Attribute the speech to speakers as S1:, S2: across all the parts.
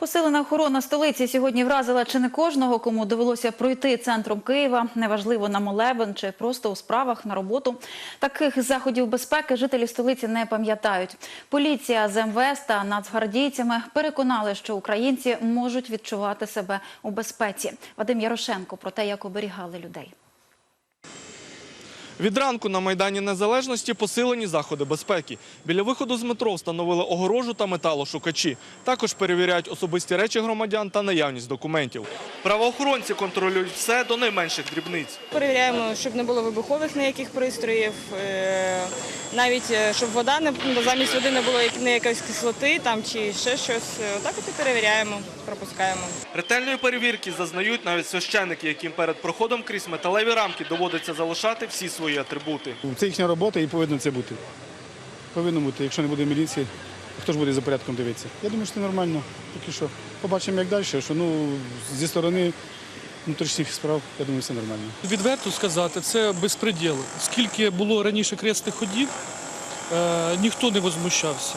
S1: Посилена охорона столиці сьогодні вразила чи не кожного, кому довелося пройти центром Києва, неважливо на молебен чи просто у справах на роботу. Таких заходів безпеки жителі столиці не пам'ятають. Поліція з МВС та нацгвардійцями переконали, що українці можуть відчувати себе у безпеці. Вадим Ярошенко про те, як оберігали людей.
S2: Від ранку на Майдані Незалежності посилені заходи безпеки. Біля виходу з метро встановили огорожу та металошукачі. Також перевіряють особисті речі громадян та наявність документів. Правоохоронці контролюють все до найменших дрібниць.
S3: Перевіряємо, щоб не було вибухових ніяких пристроїв, е, навіть е, щоб вода не замість води не було не якоїсь кислоти там чи ще щось. Е, Отак от і перевіряємо, пропускаємо.
S2: Ретельної перевірки зазнають навіть священники, яким перед проходом крізь металеві рамки доводиться залишати всі свої атрибути.
S4: Це їхня робота і повинно це бути. Повинно бути. Якщо не буде міліції, хто ж буде за порядком дивитися? Я думаю, що це нормально. Поки що побачимо, як далі. Що ну зі сторони внутрішніх справ, я думаю, все нормально.
S5: Відверто сказати, це безпреділ. Скільки було раніше кресних ходів, е, ніхто не возмущався.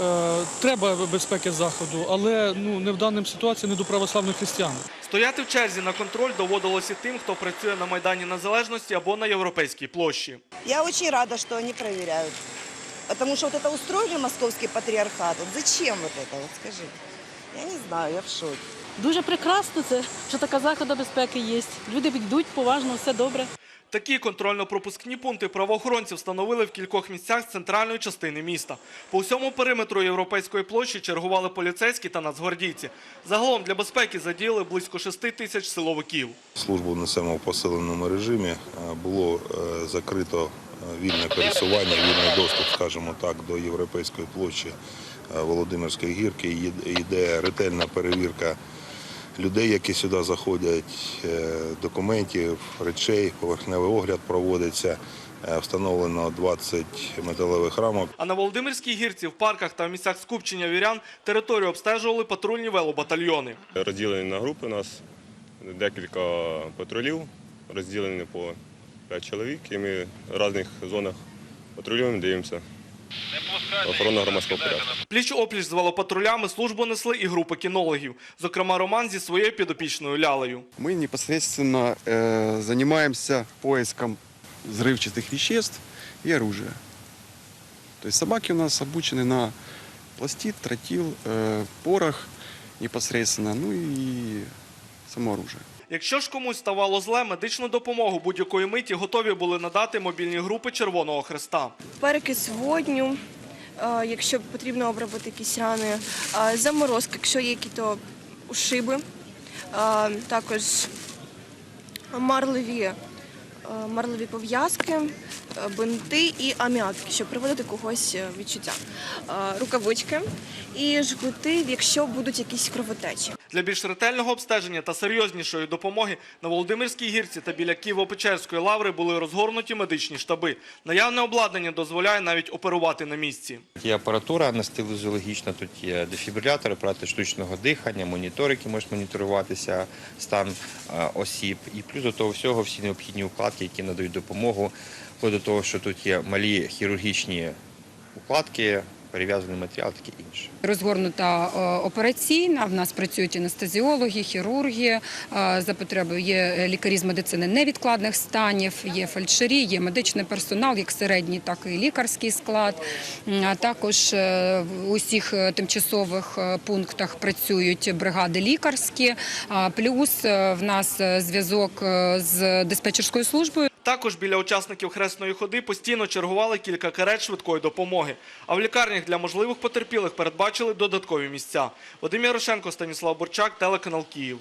S5: Е, треба безпеки заходу, але ну, не в даній ситуації не до православних християн.
S2: Стояти в черзі на контроль доводилося тим, хто працює на Майдані Незалежності або на Європейській площі.
S6: Я очень рада, что они проверяют. Потому что вот это устроили московский патриархат. Вот зачем вот это, вот? Я не знаю, я в шоке.
S7: Дуже прекрасно це, що така захода безпеки є. Люди йдуть поважно, все добре.
S2: Такі контрольно-пропускні пункти правоохоронці встановили в кількох місцях центральної частини міста. По всьому периметру Європейської площі чергували поліцейські та нацгвардійці. Загалом для безпеки задіяли близько 6 тисяч силовиків.
S8: Службу несемо в посиленому режимі. Е, Було е, закрито е, вільне пересування, вільний доступ, скажімо так, до європейської площі Володимирської гірки. Йде ретельна перевірка людей, які сюди заходять, е, документів, речей, поверхневий огляд проводиться. Е, Встановлено 20 металевих рамок.
S2: А на Володимирській гірці, в парках та в місцях скупчення вірян територію обстежували патрульні велобатальйони.
S9: Розділені на групи у нас декілька патрулів, розділені по 5 чоловік, і ми в різних зонах патрулюємо, дивимося Охорона громадського порядку.
S2: Пліч-опліч з велопатрулями службу несли і групи кінологів, зокрема Роман зі своєю підопічною лялею.
S10: Мы непосредственно э, занимаемся поиском взрывчатых веществ и оружия. То есть собаки у нас обучены на пластид, тротил, э, порох непосредственно, ну и само оружие.
S2: Якщо ж комусь ставало зле, медичну допомогу будь-якої миті готові були надати мобільні групи Червоного Хреста.
S11: перекис водню, е, якщо потрібно обробити якісь рани, е, заморозки, якщо є якісь ушиби, е, також марливі, е, марливі пов'язки, е, бинти і аміатки, щоб приводити когось е, відчуття, Е, рукавички і жгути, якщо будуть якісь кровотечі.
S2: Для більш ретельного обстеження та серйознішої допомоги на Володимирській гірці та біля Києво-Печерської лаври були розгорнуті медичні штаби. Наявне обладнання дозволяє навіть оперувати на місці.
S12: Є апаратура анестезіологічна, тут є дефібрилятори, апарати штучного дихання, монітори, які можуть моніторуватися стан е, осіб. І плюс до того всього всі необхідні укладки, які надають допомогу, вплоть до того, що тут є малі хірургічні укладки, перев'язаний матеріал, таке інше.
S7: Розгорнута е, операційна. В нас працюють анестезіологи, хірурги. е, За потребою є лікарі з медицини невідкладних станів, є фельдшері, є медичний персонал, як середній, так і лікарський склад. А також е, в усіх тимчасових пунктах працюють бригади лікарські. Плюс в нас зв'язок з диспетчерською службою.
S2: Також біля учасників хресної ходи постійно чергували кілька карет швидкої допомоги. А в лікарнях для можливих потерпілих передбачили додаткові місця. Вадим Ярошенко, Станіслав Борчак, телеканал Київ.